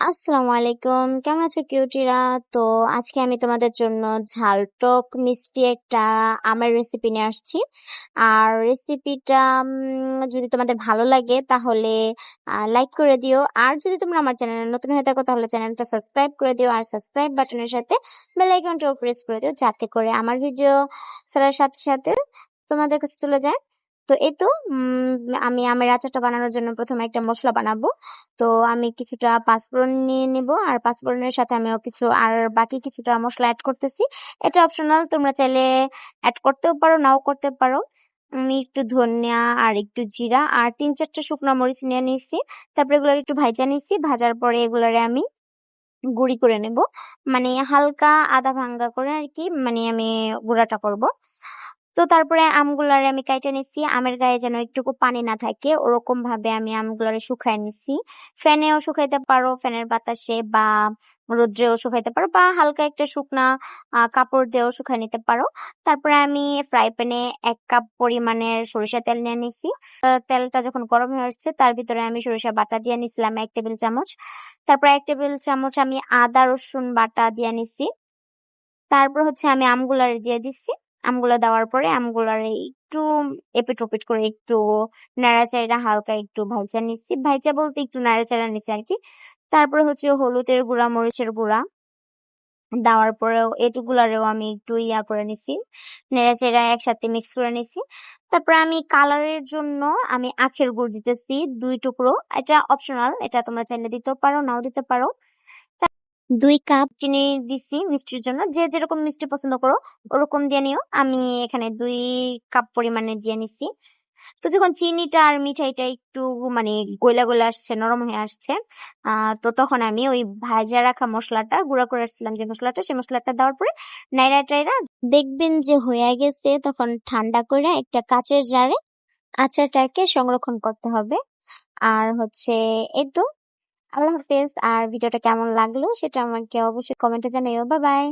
আসসালামু আলাইকুম। কেমন আছো কিউটিরা? তো আজকে আমি তোমাদের জন্য ঝাল টক মিষ্টি একটা আমের রেসিপি নিয়ে আসছি। আর রেসিপিটা যদি তোমাদের ভালো লাগে তাহলে লাইক করে দিও। আর যদি তোমরা আমার চ্যানেলে নতুন হয়ে থাকো তাহলে চ্যানেলটা সাবস্ক্রাইব করে দিও। আর সাবস্ক্রাইব বাটনের সাথে বেল আইকনটাও প্রেস করে দিও যাতে করে আমার ভিডিও ছাড়ার সাথে সাথে তোমাদের কাছে চলে যায়। তো এই তো আমি আমের আচারটা বানানোর জন্য প্রথমে একটা মশলা বানাবো। তো আমি কিছুটা পাঁচফোড়ন নিয়ে নিব, আর পাঁচফোড়নের সাথে আমিও কিছু, আর বাকি কিছুটা মশলা অ্যাড করতেছি। এটা অপশনাল তোমরা চাইলে অ্যাড করতেও পারো, নাও করতে পারো। আমি একটু ধনিয়া আর একটু জিরা, আর তিন চারটা শুকনো মরিচ নিয়ে নিয়েছি। তারপরে এগুলো একটু ভাজা নিয়েছি, ভাজার পরে এগুলারে আমি গুঁড়ি করে নেব। মানে হালকা আদা ভাঙ্গা করে আর কি মানে আমি গুঁড়াটা করব। তো তারপরে আমগুলারে আমি কাইটা নিছি। আমের গায়ে যেন একটুকু পানি না থাকে ওরকম ভাবে আমি আমগুলারে শুকাই নিছি। ফ্যানেও শুকাইতে পারো, ফ্যানের বাতাসে বা রোদ্রেও শুকাইতে পারো বা হালকা একটা শুকনা কাপড় দিয়েও শুকাই নিতে পারো। তারপরে আমি ফ্রাই প্যানে এক কাপ পরিমাণের সরিষা তেল নিয়ে নিছি। তেলটা যখন গরম হয়ে আসছে, তার ভিতরে আমি সরিষা বাটা দিয়ে নিছিলাম এক টেবিল চামচ। তারপরে এক টেবিল চামচ আমি আদা রসুন বাটা দিয়ে নিছি। তারপর হচ্ছে আমি আমগুলারে দিয়ে দিচ্ছি আমগুলো দেওয়ার পরে আমগুলার একটু এপিট ওপিট করে একটু নাড়াচাড়া হালকা একটু ভাইচা নিচ্ছি। ভাইচা বলতে একটু নাড়াচাড়া নিচ্ছি আর কি তারপরে হচ্ছে হলুদের গুঁড়া, মরিচের গুঁড়া দেওয়ার পরেও এটুকুলারেও আমি একটু ইয়া করে নিছি নেড়াচেড়া একসাথে মিক্স করে নিছি তারপরে আমি কালারের জন্য আমি আখের গুড় দিতেছি দুই টুকরো। এটা অপশনাল এটা তোমরা চাইলে দিতেও পারো, নাও দিতে পারো। দুই কাপ চিনি দিছি মিষ্টির জন্য। যে যেরকম মিষ্টি পছন্দ করো, ওরকম দিয়ে নিও। আমি এখানে দুই কাপ পরিমাণে দিয়ে নিছি। তো যখন চিনিটা আর মিঠাইটা একটু মানে গোলা গোলা আসছে, নরম হয়ে আসছে তো তখন আমি ওই ভাজা রাখা মশলাটা গুঁড়া করে আসছিলাম যে মশলাটা, সেই মশলাটা দেওয়ার পরে নাইরা টাইরা দেখবেন যে হয়ে গেছে তখন ঠান্ডা করে একটা কাচের জারে আচারটাকে সংরক্ষণ করতে হবে। আর হচ্ছে এই তো আল্লাহ হাফেজ। আর ভিডিওটা কেমন লাগল সেটা আমাকে অবশ্যই কমেন্টে জানাইও বা বাই।